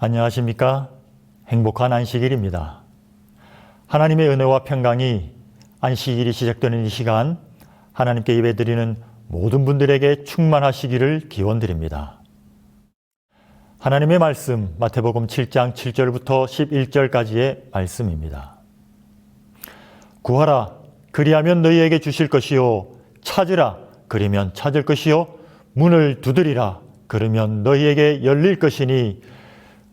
안녕하십니까? 행복한 안식일입니다. 하나님의 은혜와 평강이 안식일이 시작되는 이 시간 하나님께 예배드리는 모든 분들에게 충만하시기를 기원드립니다. 하나님의 말씀 마태복음 7장 7절부터 11절까지의 말씀입니다. 구하라 그리하면 너희에게 주실 것이요 찾으라 그리면 찾을 것이요 문을 두드리라 그러면 너희에게 열릴 것이니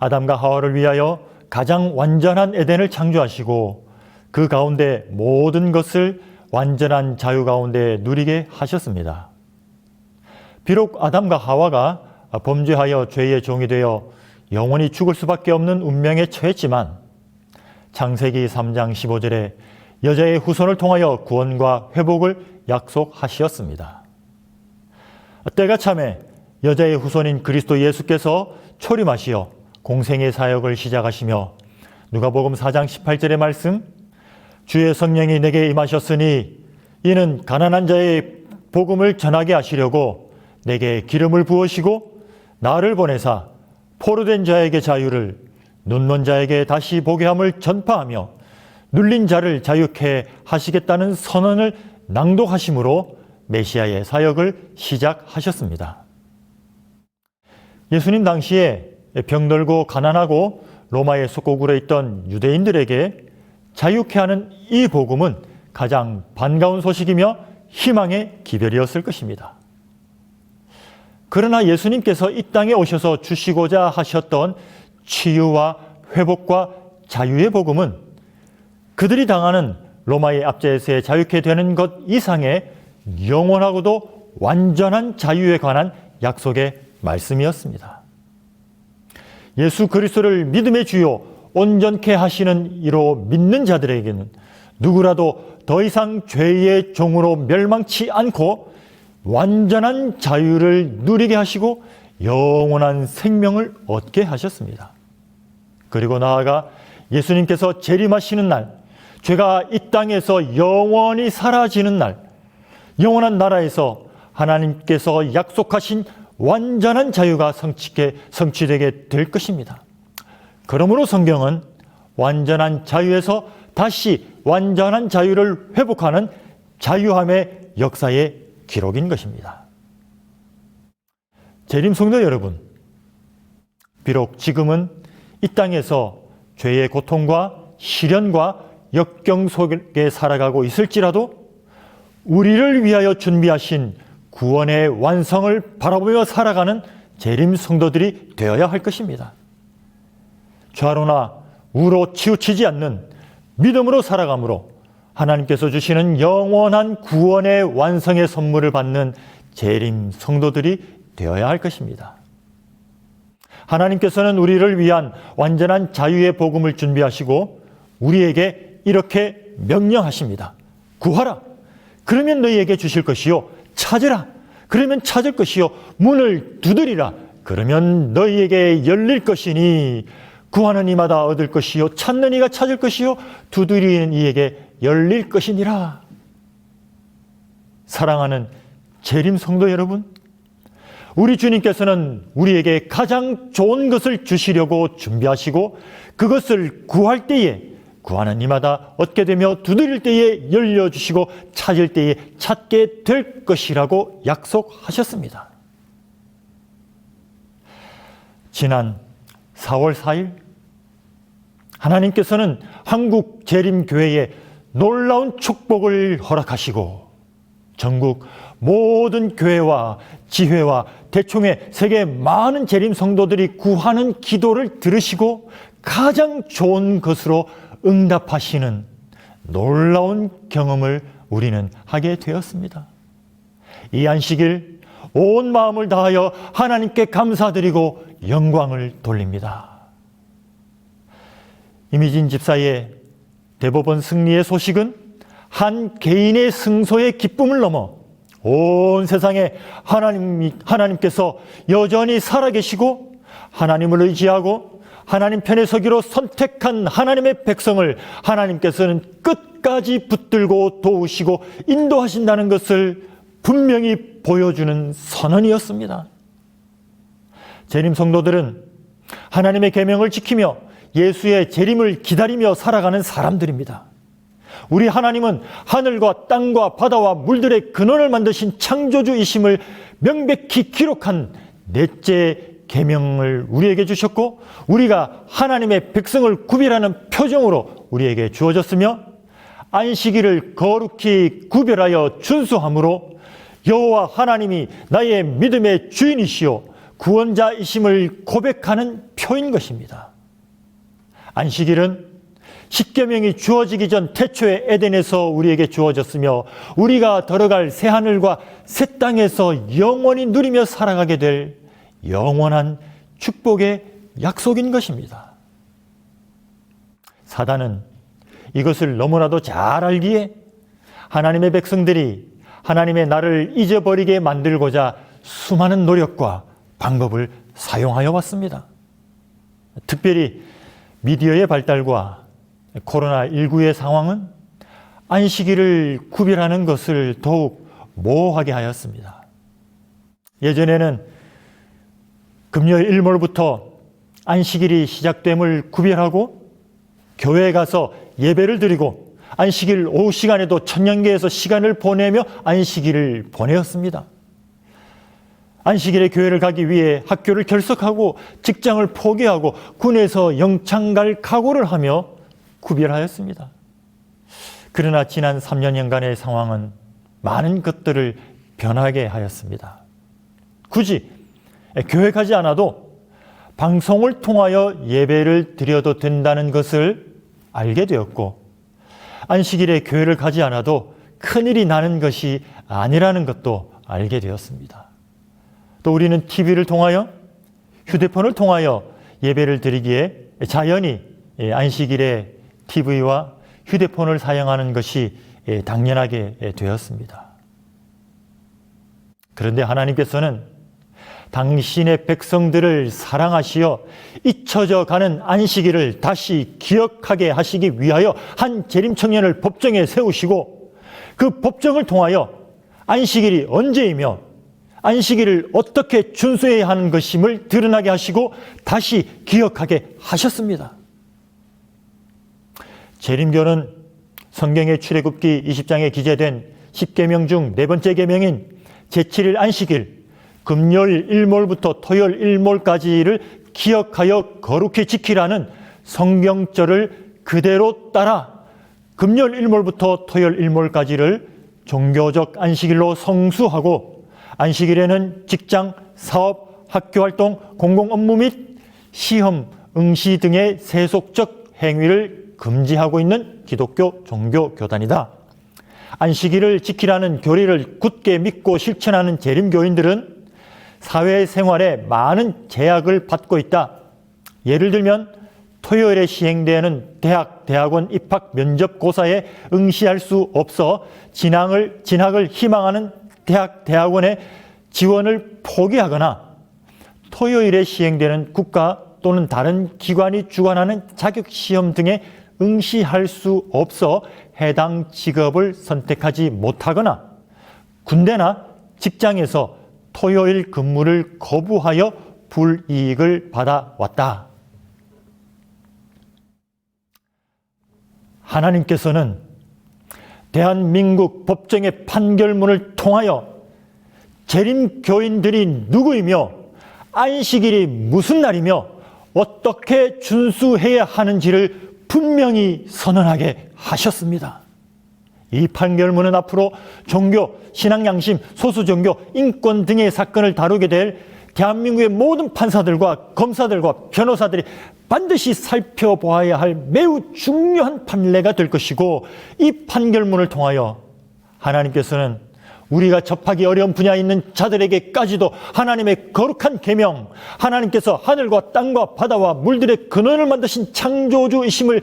아담과 하와를 위하여 가장 완전한 에덴을 창조하시고 그 가운데 모든 것을 완전한 자유 가운데 누리게 하셨습니다. 비록 아담과 하와가 범죄하여 죄의 종이 되어 영원히 죽을 수밖에 없는 운명에 처했지만 창세기 3장 15절에 여자의 후손을 통하여 구원과 회복을 약속하시었습니다. 때가 참에 여자의 후손인 그리스도 예수께서 초림하시어 공생의 사역을 시작하시며 누가복음 4장 18절의 말씀 주의 성령이 내게 임하셨으니 이는 가난한 자의 복음을 전하게 하시려고 내게 기름을 부으시고 나를 보내사 포로된 자에게 자유를 눈먼 자에게 다시 보게 함을 전파하며 눌린 자를 자유케 하시겠다는 선언을 낭독하심으로 메시아의 사역을 시작하셨습니다. 예수님 당시에 병들고 가난하고 로마의 속국으로 있던 유대인들에게 자유케 하는 이 복음은 가장 반가운 소식이며 희망의 기별이었을 것입니다. 그러나 예수님께서 이 땅에 오셔서 주시고자 하셨던 치유와 회복과 자유의 복음은 그들이 당하는 로마의 압제에서 자유케 되는 것 이상의 영원하고도 완전한 자유에 관한 약속의 말씀이었습니다. 예수 그리스도를 믿음의 주요 온전케 하시는 이로 믿는 자들에게는 누구라도 더 이상 죄의 종으로 멸망치 않고 완전한 자유를 누리게 하시고 영원한 생명을 얻게 하셨습니다. 그리고 나아가 예수님께서 재림하시는 날, 죄가 이 땅에서 영원히 사라지는 날, 영원한 나라에서 하나님께서 약속하신 완전한 자유가 성취게, 성취되게 될 것입니다. 그러므로 성경은 완전한 자유에서 다시 완전한 자유를 회복하는 자유함의 역사의 기록인 것입니다. 재림 성도 여러분, 비록 지금은 이 땅에서 죄의 고통과 시련과 역경 속에 살아가고 있을지라도 우리를 위하여 준비하신 구원의 완성을 바라보며 살아가는 재림 성도들이 되어야 할 것입니다. 좌로나 우로 치우치지 않는 믿음으로 살아감으로 하나님께서 주시는 영원한 구원의 완성의 선물을 받는 재림 성도들이 되어야 할 것입니다. 하나님께서는 우리를 위한 완전한 자유의 복음을 준비하시고 우리에게 이렇게 명령하십니다. 구하라. 그러면 너희에게 주실 것이요. 찾으라. 그러면 찾을 것이요. 문을 두드리라. 그러면 너희에게 열릴 것이니 구하는 이마다 얻을 것이요. 찾는 이가 찾을 것이요. 두드리는 이에게 열릴 것이니라. 사랑하는 재림 성도 여러분, 우리 주님께서는 우리에게 가장 좋은 것을 주시려고 준비하시고 그것을 구할 때에 구하는 이마다 얻게 되며 두드릴 때에 열려주시고 찾을 때에 찾게 될 것이라고 약속하셨습니다. 지난 4월 4일 하나님께서는 한국 재림교회에 놀라운 축복을 허락하시고 전국 모든 교회와 지회와 대총회 세계 많은 재림 성도들이 구하는 기도를 들으시고 가장 좋은 것으로 응답하시는 놀라운 경험을 우리는 하게 되었습니다. 이 안식일 온 마음을 다하여 하나님께 감사드리고 영광을 돌립니다. 이미진 집사의 대법원 승리의 소식은 한 개인의 승소의 기쁨을 넘어 온 세상에 하나님, 하나님께서 여전히 살아계시고 하나님을 의지하고 하나님 편에 서기로 선택한 하나님의 백성을 하나님께서는 끝까지 붙들고 도우시고 인도하신다는 것을 분명히 보여주는 선언이었습니다. 재림 성도들은 하나님의 계명을 지키며 예수의 재림을 기다리며 살아가는 사람들입니다. 우리 하나님은 하늘과 땅과 바다와 물들의 근원을 만드신 창조주이심을 명백히 기록한 넷째 계명을 우리에게 주셨고 우리가 하나님의 백성을 구별하는 표정으로 우리에게 주어졌으며 안식일을 거룩히 구별하여 준수함으로 여호와 하나님이 나의 믿음의 주인이시요 구원자이심을 고백하는 표인 것입니다. 안식일은 십계명이 주어지기 전 태초의 에덴에서 우리에게 주어졌으며 우리가 들어갈 새 하늘과 새 땅에서 영원히 누리며 살아가게 될 영원한 축복의 약속인 것입니다. 사단은 이것을 너무나도 잘 알기에 하나님의 백성들이 하나님의 나를 잊어버리게 만들고자 수많은 노력과 방법을 사용하여 왔습니다. 특별히 미디어의 발달과 코로나19의 상황은 안식일을 구별하는 것을 더욱 모호하게 하였습니다. 예전에는 금요일 일몰부터 안식일이 시작됨을 구별하고 교회에 가서 예배를 드리고 안식일 오후 시간에도 천년계에서 시간을 보내며 안식일을 보내었습니다. 안식일에 교회를 가기 위해 학교를 결석하고 직장을 포기하고 군에서 영창 갈 각오를 하며 구별하였습니다. 그러나 지난 3년여간의 상황은 많은 것들을 변하게 하였습니다. 굳이 교회 가지 않아도 방송을 통하여 예배를 드려도 된다는 것을 알게 되었고 안식일에 교회를 가지 않아도 큰일이 나는 것이 아니라는 것도 알게 되었습니다. 또 우리는 TV를 통하여 휴대폰을 통하여 예배를 드리기에 자연히 안식일에 TV와 휴대폰을 사용하는 것이 당연하게 되었습니다. 그런데 하나님께서는 당신의 백성들을 사랑하시어 잊혀져 가는 안식일을 다시 기억하게 하시기 위하여 한 재림 청년을 법정에 세우시고 그 법정을 통하여 안식일이 언제이며 안식일을 어떻게 준수해야 하는 것임을 드러나게 하시고 다시 기억하게 하셨습니다. 재림교는 성경의 출애굽기 20장에 기재된 10계명 중 네 번째 계명인 제7일 안식일 금요일 일몰부터 토요일 일몰까지를 기억하여 거룩히 지키라는 성경절을 그대로 따라 금요일 일몰부터 토요일 일몰까지를 종교적 안식일로 성수하고 안식일에는 직장, 사업, 학교 활동, 공공 업무 및 시험, 응시 등의 세속적 행위를 금지하고 있는 기독교 종교 교단이다. 안식일을 지키라는 교리를 굳게 믿고 실천하는 재림교인들은 사회생활에 많은 제약을 받고 있다. 예를 들면 토요일에 시행되는 대학, 대학원 입학 면접 고사에 응시할 수 없어 진학을, 진학을 희망하는 대학, 대학원에 지원을 포기하거나 토요일에 시행되는 국가 또는 다른 기관이 주관하는 자격시험 등에 응시할 수 없어 해당 직업을 선택하지 못하거나 군대나 직장에서 토요일 근무를 거부하여 불이익을 받아왔다. 하나님께서는 대한민국 법정의 판결문을 통하여 재림 교인들이 누구이며 안식일이 무슨 날이며 어떻게 준수해야 하는지를 분명히 선언하게 하셨습니다. 이 판결문은 앞으로 종교, 신앙 양심, 소수 종교, 인권 등의 사건을 다루게 될 대한민국의 모든 판사들과 검사들과 변호사들이 반드시 살펴보아야 할 매우 중요한 판례가 될 것이고 이 판결문을 통하여 하나님께서는 우리가 접하기 어려운 분야에 있는 자들에게까지도 하나님의 거룩한 계명, 하나님께서 하늘과 땅과 바다와 물들의 근원을 만드신 창조주이심을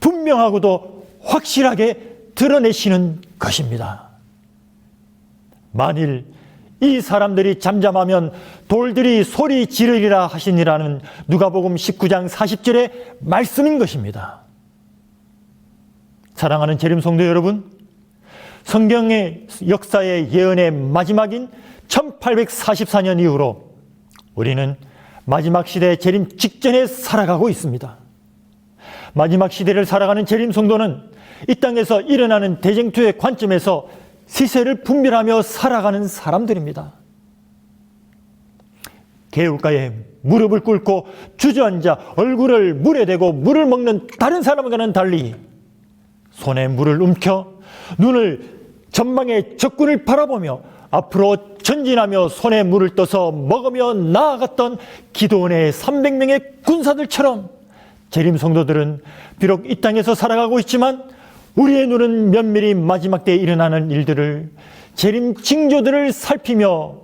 분명하고도 확실하게 드러내시는 것입니다. 만일 이 사람들이 잠잠하면 돌들이 소리 지르리라 하시니라는 누가복음 19장 40절의 말씀인 것입니다. 사랑하는 재림 성도 여러분, 성경의 역사의 예언의 마지막인 1844년 이후로 우리는 마지막 시대 재림 직전에 살아가고 있습니다. 마지막 시대를 살아가는 재림 성도는 이 땅에서 일어나는 대쟁투의 관점에서 시세를 분별하며 살아가는 사람들입니다. 개울가에 무릎을 꿇고 주저앉아 얼굴을 물에 대고 물을 먹는 다른 사람과는 달리 손에 물을 움켜 눈을 전방의 적군을 바라보며 앞으로 전진하며 손에 물을 떠서 먹으며 나아갔던 기도원의 300명의 군사들처럼 재림 성도들은 비록 이 땅에서 살아가고 있지만 우리의 눈은 면밀히 마지막 때에 일어나는 일들을 재림 징조들을 살피며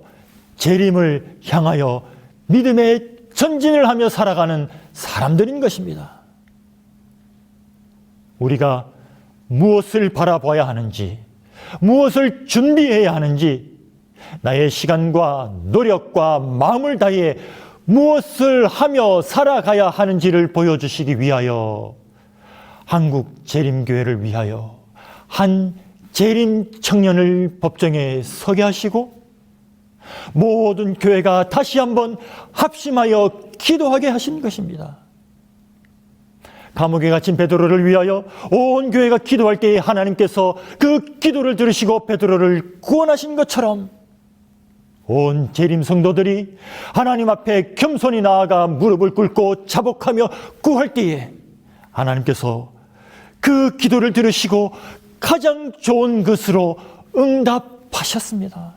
재림을 향하여 믿음의 전진을 하며 살아가는 사람들인 것입니다. 우리가 무엇을 바라봐야 하는지, 무엇을 준비해야 하는지, 나의 시간과 노력과 마음을 다해 무엇을 하며 살아가야 하는지를 보여주시기 위하여 한국 재림교회를 위하여 한 재림 청년을 법정에 서게 하시고 모든 교회가 다시 한번 합심하여 기도하게 하신 것입니다. 감옥에 갇힌 베드로를 위하여 온 교회가 기도할 때에 하나님께서 그 기도를 들으시고 베드로를 구원하신 것처럼 온 재림 성도들이 하나님 앞에 겸손히 나아가 무릎을 꿇고 자복하며 구할 때에 하나님께서 그 기도를 들으시고 가장 좋은 것으로 응답하셨습니다.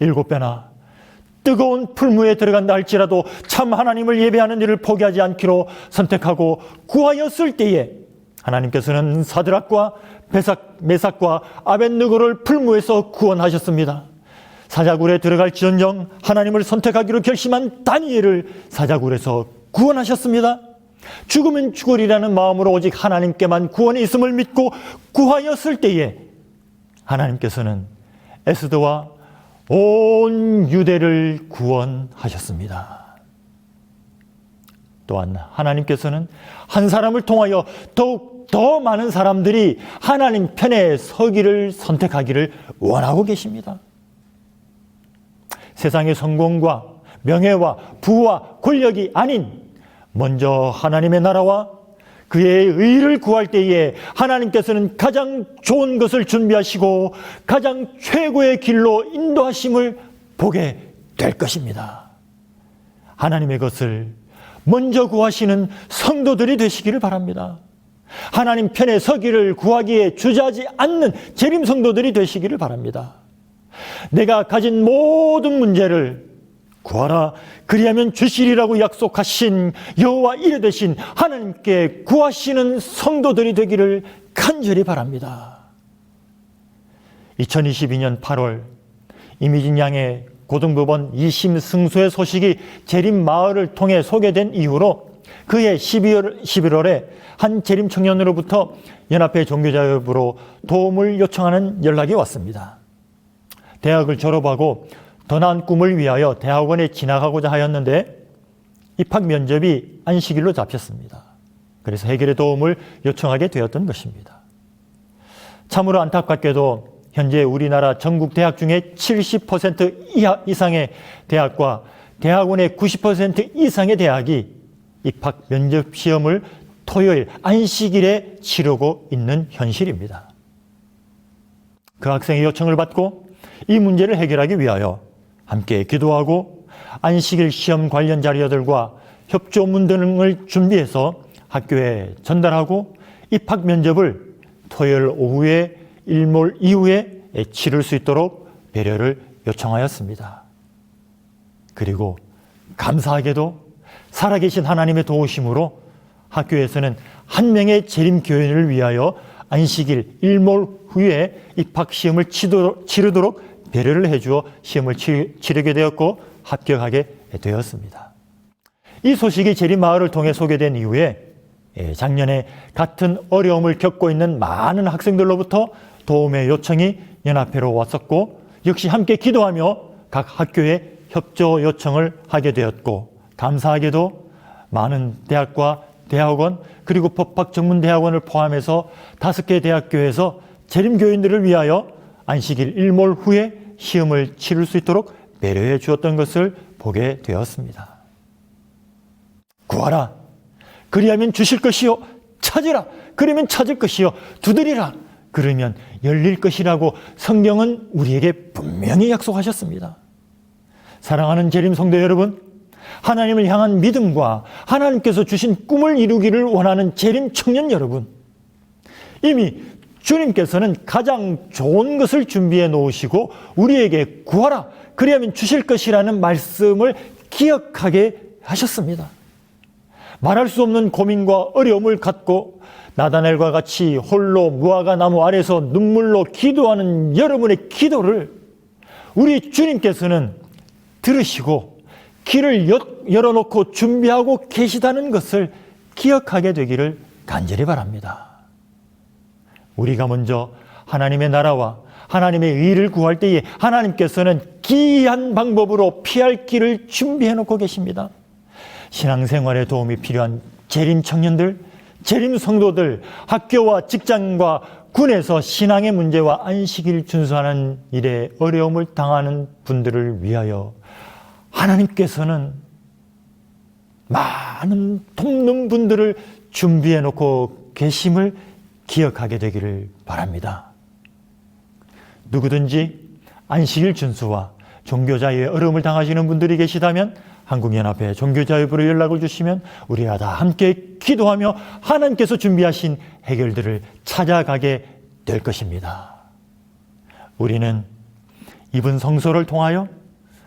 일곱 배나 뜨거운 풀무에 들어간다 할지라도 참 하나님을 예배하는 일을 포기하지 않기로 선택하고 구하였을 때에 하나님께서는 사드락과 베삭, 메삭과 아벤느고를 풀무에서 구원하셨습니다. 사자굴에 들어갈지언정 하나님을 선택하기로 결심한 다니엘을 사자굴에서 구원하셨습니다. 죽으면 죽으리라는 마음으로 오직 하나님께만 구원이 있음을 믿고 구하였을 때에 하나님께서는 에스더와 온 유대를 구원하셨습니다. 또한 하나님께서는 한 사람을 통하여 더욱 더 많은 사람들이 하나님 편에 서기를 선택하기를 원하고 계십니다. 세상의 성공과 명예와 부와 권력이 아닌 먼저 하나님의 나라와 그의 의를 구할 때에 하나님께서는 가장 좋은 것을 준비하시고 가장 최고의 길로 인도하심을 보게 될 것입니다. 하나님의 것을 먼저 구하시는 성도들이 되시기를 바랍니다. 하나님 편에 서기를 구하기에 주저하지 않는 재림 성도들이 되시기를 바랍니다. 내가 가진 모든 문제를 구하라 그리하면 주시리라고 약속하신 여호와 이르 되신 하나님께 구하시는 성도들이 되기를 간절히 바랍니다. 2022년 8월 이미진 양의 고등법원 2심 승소의 소식이 재림 마을을 통해 소개된 이후로 그해 12월, 11월에 한 재림 청년으로부터 연합회 종교자협으로 도움을 요청하는 연락이 왔습니다. 대학을 졸업하고 더 나은 꿈을 위하여 대학원에 진학하고자 하였는데 입학 면접이 안식일로 잡혔습니다. 그래서 해결의 도움을 요청하게 되었던 것입니다. 참으로 안타깝게도 현재 우리나라 전국 대학 중에 70% 이하 이상의 대학과 대학원의 90% 이상의 대학이 입학 면접 시험을 토요일 안식일에 치르고 있는 현실입니다. 그 학생의 요청을 받고 이 문제를 해결하기 위하여 함께 기도하고 안식일 시험 관련 자료들과 협조문 등을 준비해서 학교에 전달하고 입학 면접을 토요일 오후에 일몰 이후에 치를 수 있도록 배려를 요청하였습니다. 그리고 감사하게도 살아계신 하나님의 도우심으로 학교에서는 한 명의 재림 교인을 위하여 안식일 일몰 후에 입학 시험을 치르도록 배려를 해주어 시험을 치르게 되었고 합격하게 되었습니다. 이 소식이 재림 마을을 통해 소개된 이후에 예, 작년에 같은 어려움을 겪고 있는 많은 학생들로부터 도움의 요청이 연합회로 왔었고 역시 함께 기도하며 각 학교에 협조 요청을 하게 되었고 감사하게도 많은 대학과 대학원 그리고 법학 전문 대학원을 포함해서 다섯 개 대학교에서 재림 교인들을 위하여 안식일 일몰 후에 시험을 치를 수 있도록 배려해 주었던 것을 보게 되었습니다. 구하라. 그리하면 주실 것이요. 찾으라. 그러면 찾을 것이요. 두드리라. 그러면 열릴 것이라고 성경은 우리에게 분명히 약속하셨습니다. 사랑하는 재림 성도 여러분, 하나님을 향한 믿음과 하나님께서 주신 꿈을 이루기를 원하는 재림 청년 여러분, 이미 주님께서는 가장 좋은 것을 준비해 놓으시고 우리에게 구하라 그리하면 주실 것이라는 말씀을 기억하게 하셨습니다. 말할 수 없는 고민과 어려움을 갖고 나다넬과 같이 홀로 무화과 나무 아래서 눈물로 기도하는 여러분의 기도를 우리 주님께서는 들으시고 길을 여- 열어놓고 준비하고 계시다는 것을 기억하게 되기를 간절히 바랍니다. 우리가 먼저 하나님의 나라와 하나님의 의를 구할 때에 하나님께서는 기이한 방법으로 피할 길을 준비해 놓고 계십니다. 신앙생활에 도움이 필요한 재림 청년들, 재림 성도들, 학교와 직장과 군에서 신앙의 문제와 안식일 준수하는 일에 어려움을 당하는 분들을 위하여 하나님께서는 많은 돕는 분들을 준비해 놓고 계심을 기억하게 되기를 바랍니다. 누구든지 안식일 준수와 종교자유의 어려움을 당하시는 분들이 계시다면 한국연합회 종교자유부로 연락을 주시면 우리가 다 함께 기도하며 하나님께서 준비하신 해결들을 찾아가게 될 것입니다. 우리는 이분 성소를 통하여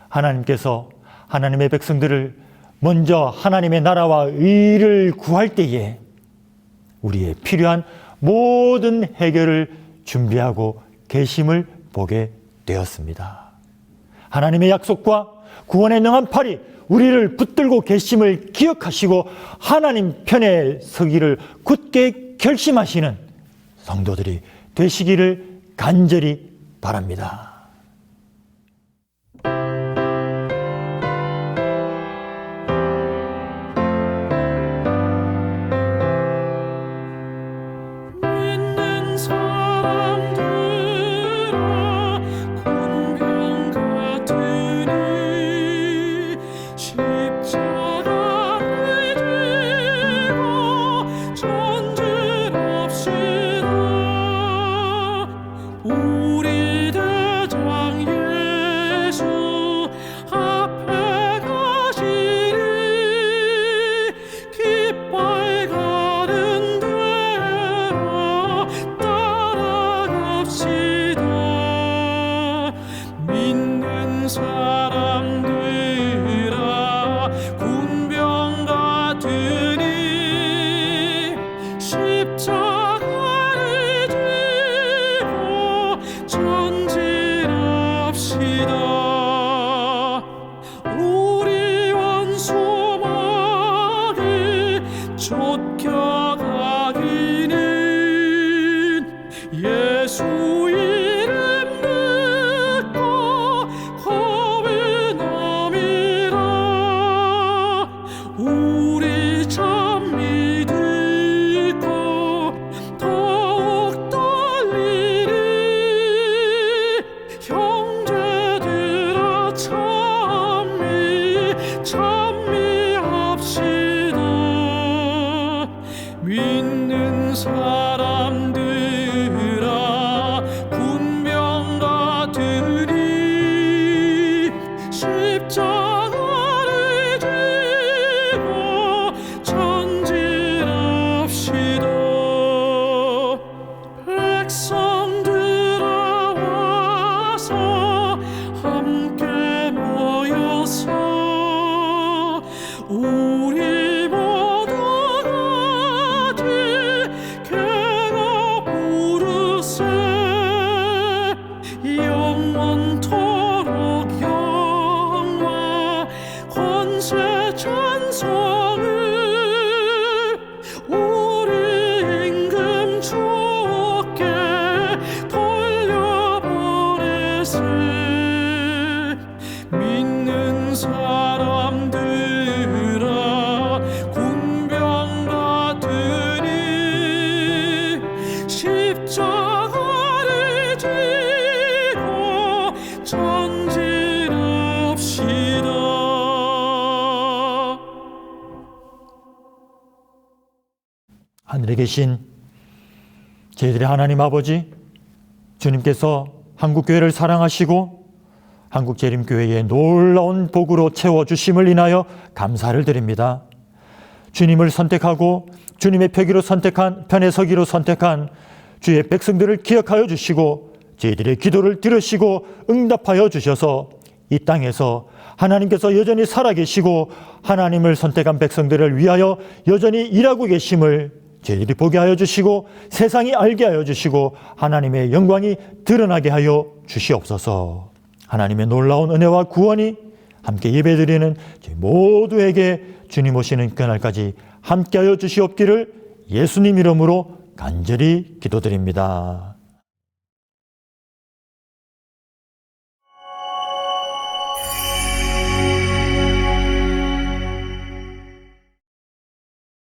하나님께서 하나님의 백성들을 먼저 하나님의 나라와 의를 구할 때에 우리의 필요한 모든 해결을 준비하고 계심을 보게 되었습니다. 하나님의 약속과 구원의 능한 팔이 우리를 붙들고 계심을 기억하시고 하나님 편에 서기를 굳게 결심하시는 성도들이 되시기를 간절히 바랍니다. 하늘에 계신 저희들의 하나님 아버지, 주님께서 한국교회를 사랑하시고 한국재림교회의 놀라운 복으로 채워주심을 인하여 감사를 드립니다. 주님을 선택하고 주님의 표기로 선택한 편에 서기로 선택한 주의 백성들을 기억하여 주시고 저희들의 기도를 들으시고 응답하여 주셔서 이 땅에서 하나님께서 여전히 살아계시고 하나님을 선택한 백성들을 위하여 여전히 일하고 계심을 저희들이 보게 하여 주시고 세상이 알게 하여 주시고 하나님의 영광이 드러나게 하여 주시옵소서. 하나님의 놀라운 은혜와 구원이 함께 예배드리는 저희 모두에게 주님 오시는 그날까지 함께하여 주시옵기를 예수님 이름으로 간절히 기도드립니다.